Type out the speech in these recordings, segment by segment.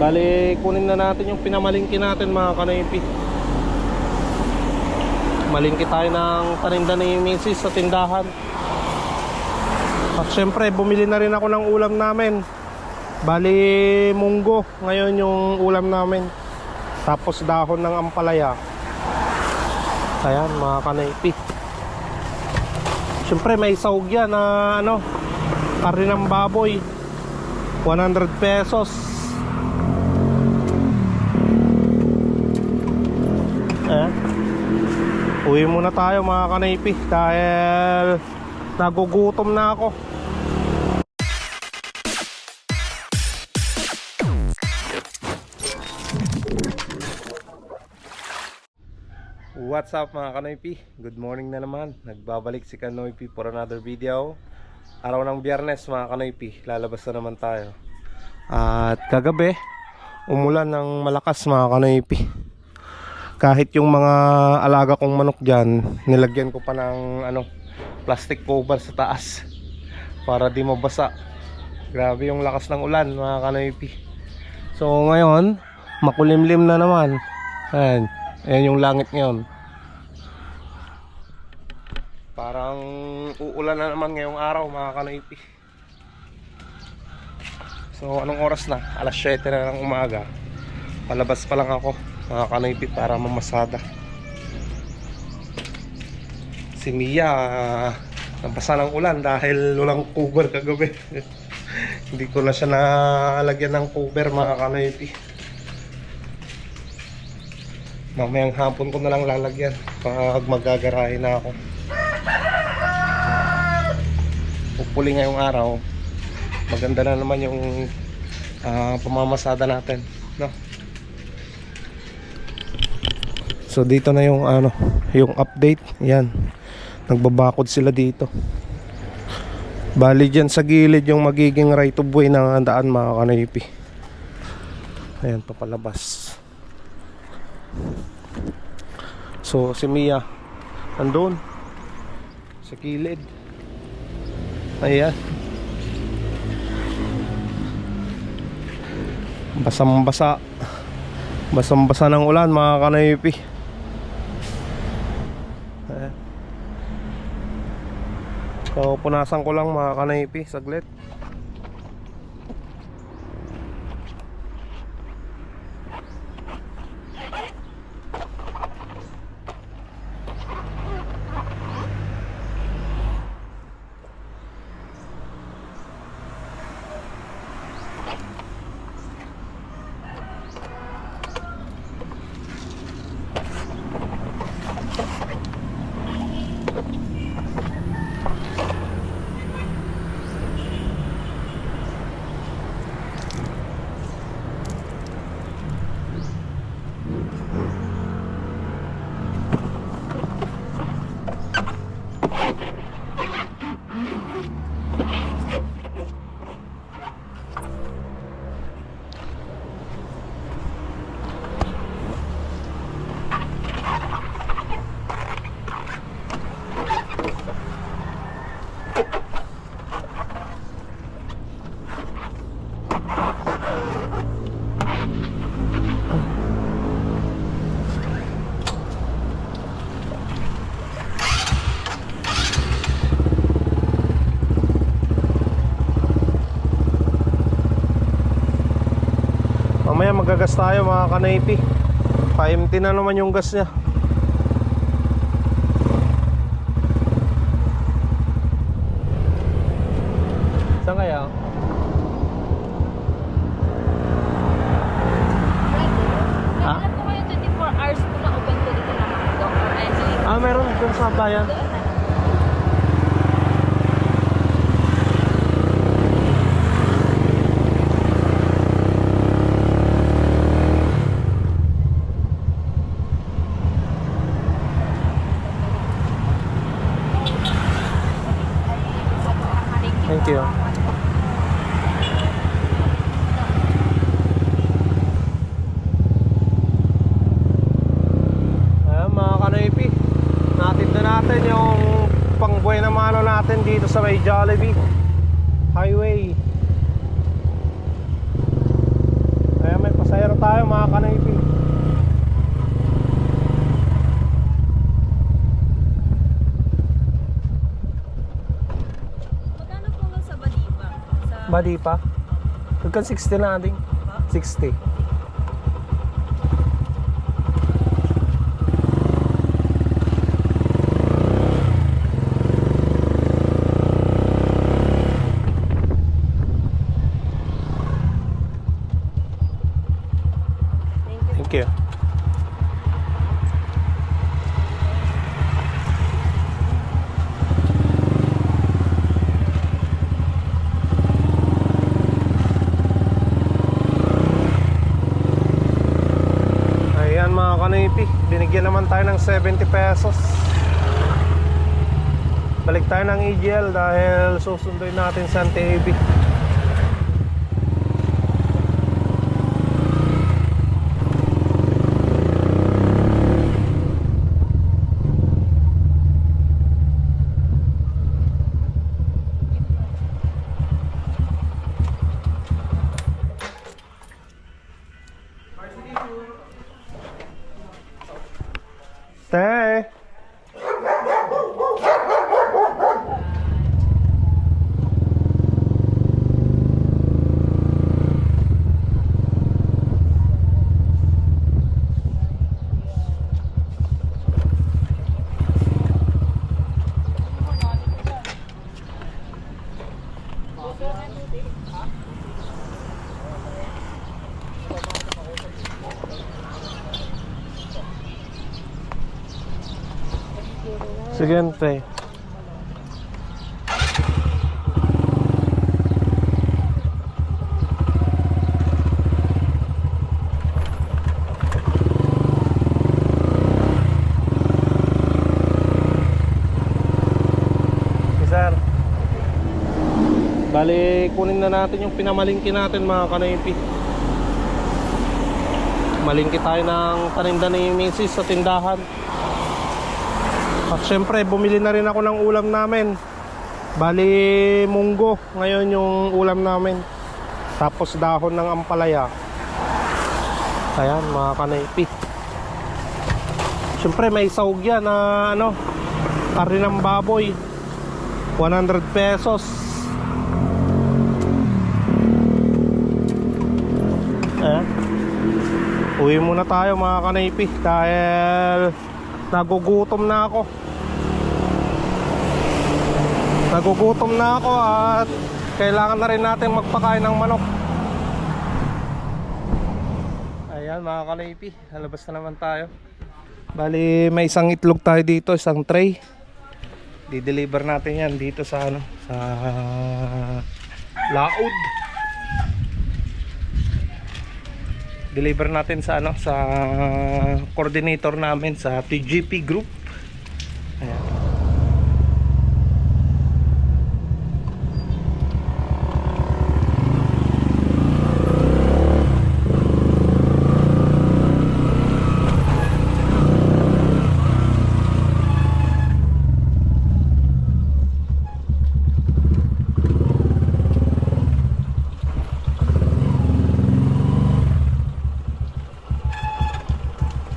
Bali, kunin na natin yung pinamalingki natin mga kanaypi. Malingki tayo ng paninda ni Mrs. sa tindahan. At syempre, bumili na rin ako ng ulam namin. Bali, munggo. Ngayon yung ulam namin. Tapos dahon ng ampalaya. Ayan, mga kanaypi. Syempre, may sahog yan na ano, karne baboy. 100 pesos. Ayan. Uwi muna tayo mga kanaypi dahil nagugutom na ako. What's up mga Kanoypi? Good morning na naman. Nagbabalik si Kanoypi for another video. Araw ng biyernes mga Kanoypi. Lalabas na naman tayo. At kagabi, umulan ng malakas mga Kanoypi. Kahit yung mga alaga kong manok dyan, nilagyan ko pa ng ano, plastic cover sa taas para di mabasa. Grabe yung lakas ng ulan mga Kanoypi. So ngayon, makulimlim na naman. Ayan. Ayan yung langit ngayon. Parang uulan na naman ngayong araw mga kanoipi. So anong oras na? Alas 7 na ng umaga. Palabas pa lang ako mga kanoipi para mamasada. Si Mia ah, nabasa ng ulan dahil walang cover kagabi. Hindi ko na siya nalagyan ng cover mga kanoipi. Mamayang hapon ko na lang lalagyan pag magagarahe na ako. Hopefully ngayong araw, maganda na naman yung ah, pamamasada natin, no? So dito na yung ano, yung update. Yan. Nagbabakod sila dito. Bali dyan sa gilid yung magiging right of way ng daan mga kanaypi. Ayan, papalabas. So si Mia andun sa kilid. Ayan. Basang basa. Basang basa ng ulan mga kanaypi. Ayan. So punasan ko lang mga kanaypi saglit. Mamaya magagas tayo mga kanaypi. Pa-empty na naman yung gas niya. Thank you. Ayan mga kanaypi. Natin na natin yung pangbuhay na mano natin dito sa may Jollibee Highway. Ayan may mga kanaypi. Badi pa? Hanggang 60 na ating. 60. Thank you. Thank you. Ayan mga kanipi, binigyan naman tayo ng 70 pesos. Balik tayo ng EGL dahil susunduin natin sa Antebe. Sige, te. Okay, sir. Bali, kunin na natin yung pinamalingki natin mga kanaypi. Malingki tayo ng paninda ni Mrs. sa tindahan. At syempre, bumili na rin ako ng ulam namin. Bali, munggo. Ngayon yung ulam namin. Tapos dahon ng ampalaya. Ayan, mga kanaypi. Syempre, may sahog yan na ano, kari ng baboy. 100 pesos. Uwi muna tayo mga kanaypi dahil nagugutom na ako. Nagugutom na ako at kailangan na rin natin magpakain ng manok. Ayan mga kanaypi, halabas na naman tayo. Bali may isang itlog tayo dito, isang tray. Di-deliver natin yan dito sa ano, sa Laod. Deliver natin sa ano, sa coordinator namin sa TGP Group.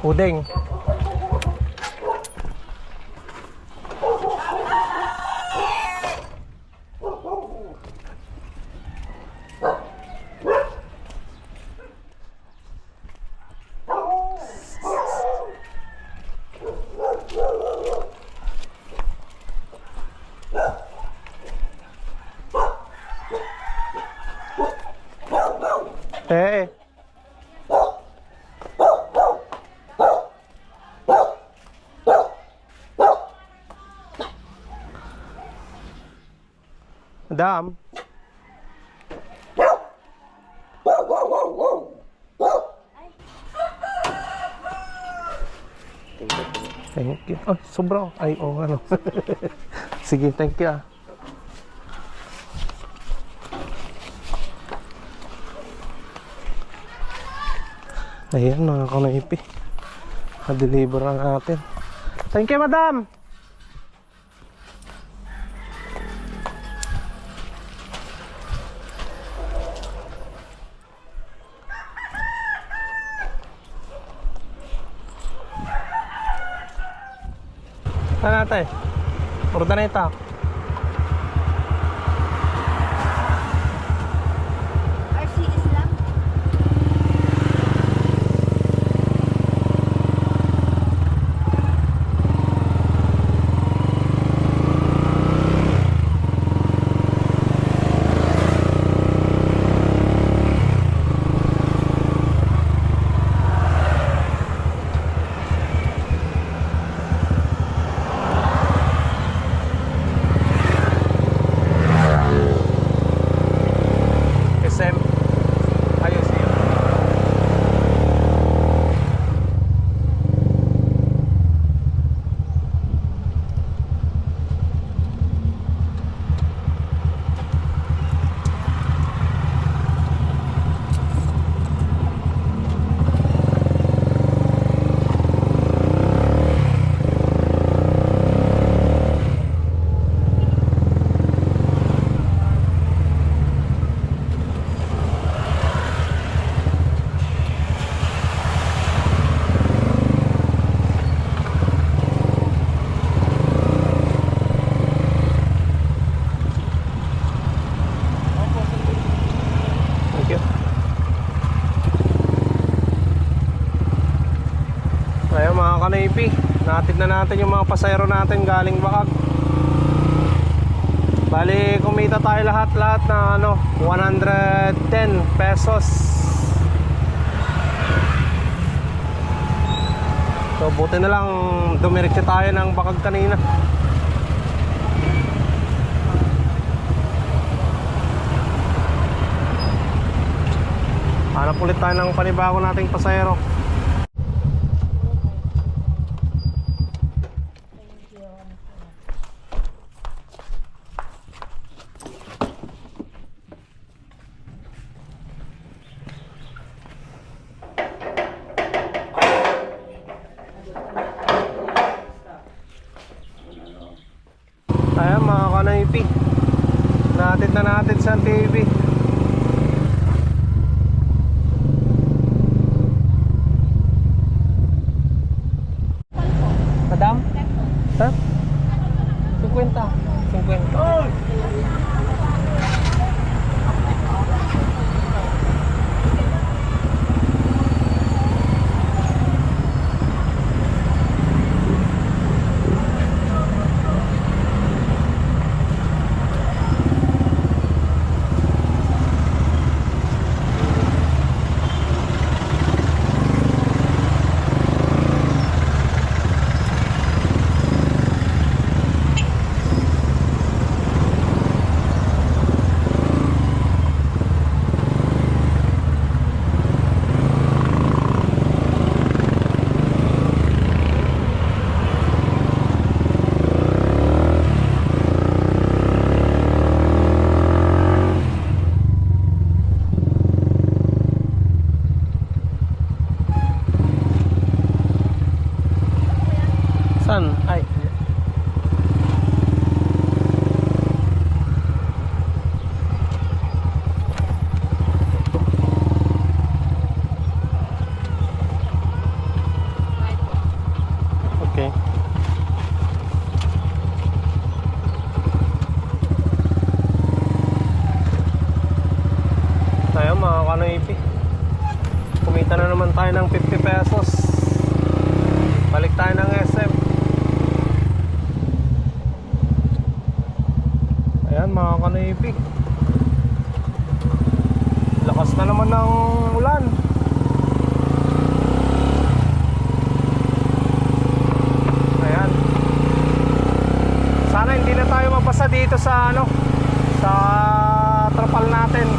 Udeng. Madam. Thank you. Ay, sobra. Ay, oh, ano. Sige, thank you. ah. Ayan, mga kanaipi. Na-deliver na natin. Thank you, madam. Ano natin? Ordaneta. RC Islam. SM. Ayos yun. Thank you. Ayun mga kanaypi, natid na natin yung mga pasayro natin galing Bakag. Bali, kumita tayo lahat-lahat na ano, 110 pesos. So, buti na lang dumiretso tayo ng Bakag kanina. Hanap ulit tayo ng panibago nating pasayro. Kumita na naman tayo ng 50 pesos. Balik tayo ng SM. Ayan mga kanipi Lakas na naman ng ulan Ayan Sana hindi na tayo mabasa dito sa ano Sa trapal natin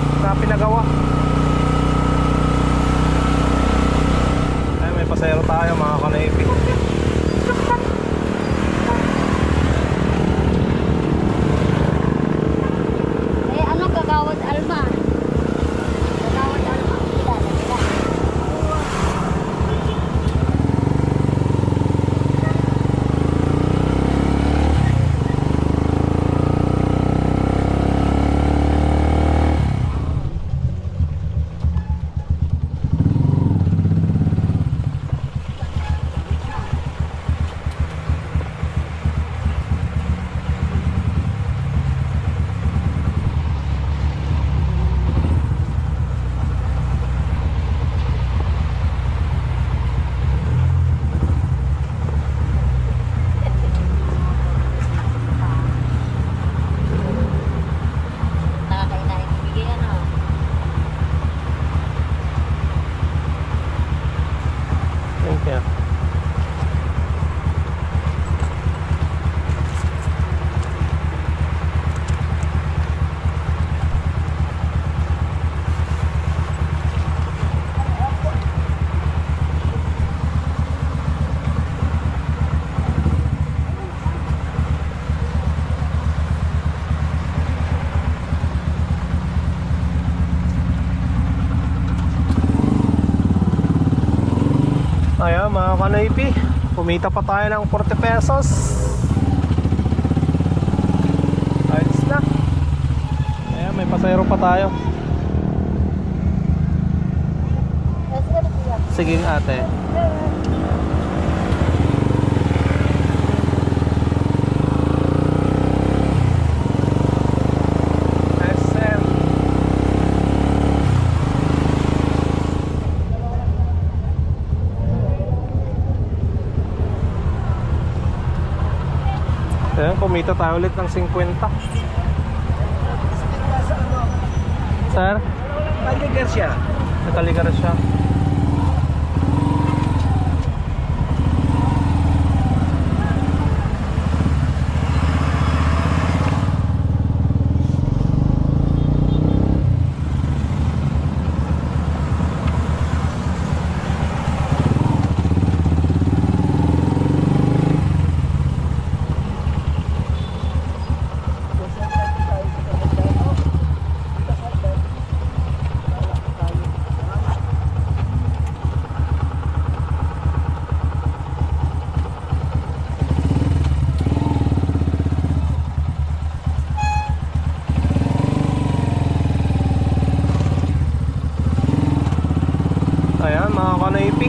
Ayan mga kanoypi, kumita pa tayo ng 40 pesos. Ayos na. Ayan, may pasayro pa tayo. Sige ate. SM. Ayan, kumita tayo ulit ng 50. Sir? Kaligar siya. Nakaligar siya. Ayan mga kanoipi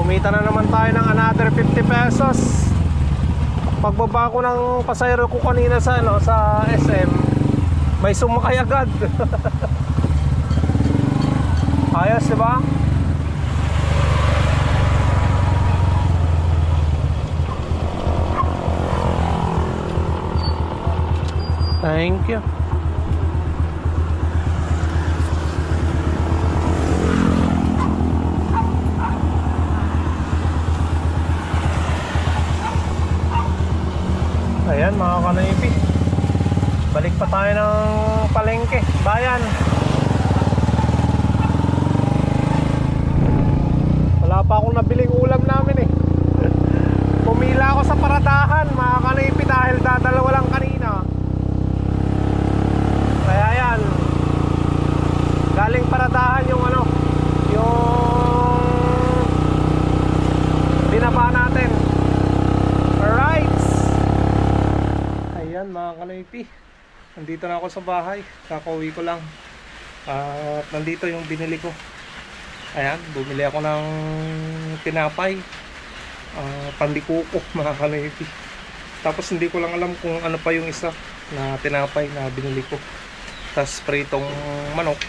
Kumita na naman tayo ng another 50 pesos Pagbaba ko ng pasayro ko kanina sa, ano, sa SM May sumakay agad Ayos diba? Thank you Ayan mga kanoipi Balik pa tayo ng palengke Bayan. Wala pa akong nabiling ulam namin eh Pumila ako sa paradahan mga kanoipi Dahil dadalawa lang kanina Kaya yan Galing paradahan yung ano Yung Binaba natin Alright Ayan kanoypi Nandito na ako sa bahay. Kakauwi ko lang. At nandito yung binili ko. Ayan, bumili ako ng tinapay. Uh, Pandikuko mga kanoypi Tapos hindi ko lang alam kung ano pa yung isa Na tinapay na binili ko. Tapos pritong manok.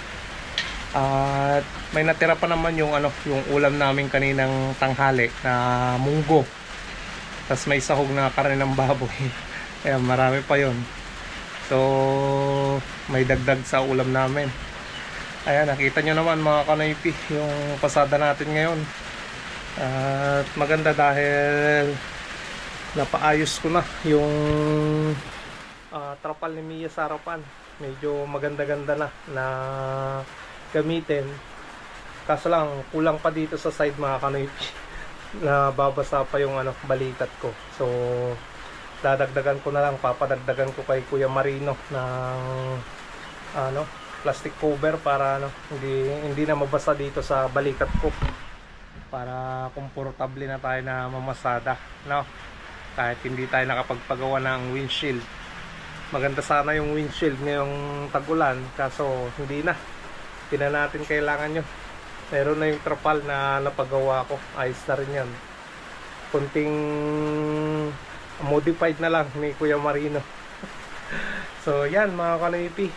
At may natira pa naman yung ano yung ulam namin kaninang tanghali na munggo. Tapos may sahog na karne ng baboy. Kaya marami pa yon. So, may dagdag sa ulam namin. Ayan, nakita nyo naman mga kanaypi yung pasada natin ngayon. At maganda dahil napaayos ko na yung ah, trapal ni Mia sa harapan. Medyo maganda-ganda na na gamitin. Kaso lang, kulang pa dito sa side mga kanaypi na babasa pa yung ano, balikat ko. So, dadagdagan ko na lang, papadagdagan ko kay Kuya Marino ng ano, plastic cover para ano, hindi hindi na mabasa dito sa balikat ko. Para komportable na tayo na mamasada, no? Kahit hindi tayo nakapagpagawa ng windshield. Maganda sana yung windshield ngayong tag-ulan, kaso hindi na. Hindi na natin kailangan yun. Meron na yung trapal na napagawa ko. Ayos na rin yan. Kunting modified na lang ni Kuya Marino. so yan mga kanoipi.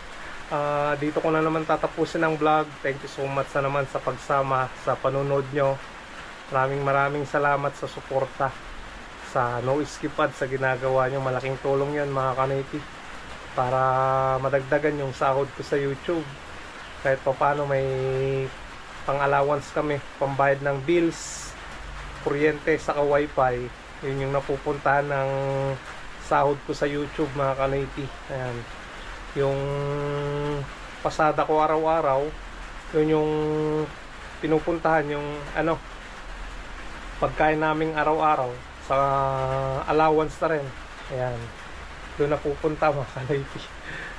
Ah, dito ko na naman tatapusin ang vlog. Thank you so much na naman sa pagsama, sa panunod nyo. Maraming maraming salamat sa suporta sa No Skip Ad sa ginagawa nyo. Malaking tulong yan mga kanoipi para madagdagan yung sahod ko sa YouTube. Kahit pa paano may pang allowance kami, pambayad ng bills, kuryente sa wifi. Yun yung napupuntahan ng sahod ko sa YouTube mga kanoipi. Ayan. Yung pasada ko araw-araw, yun yung pinupuntahan yung ano pagkain naming araw-araw sa allowance na rin. Ayan. Doon na pupunta mga kanoipi.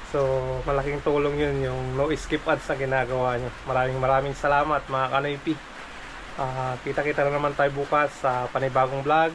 So, malaking tulong yun yung no skip ads na ginagawa nyo. Maraming maraming salamat mga kanoipi. Ah, kita-kita na naman tayo bukas sa panibagong vlog.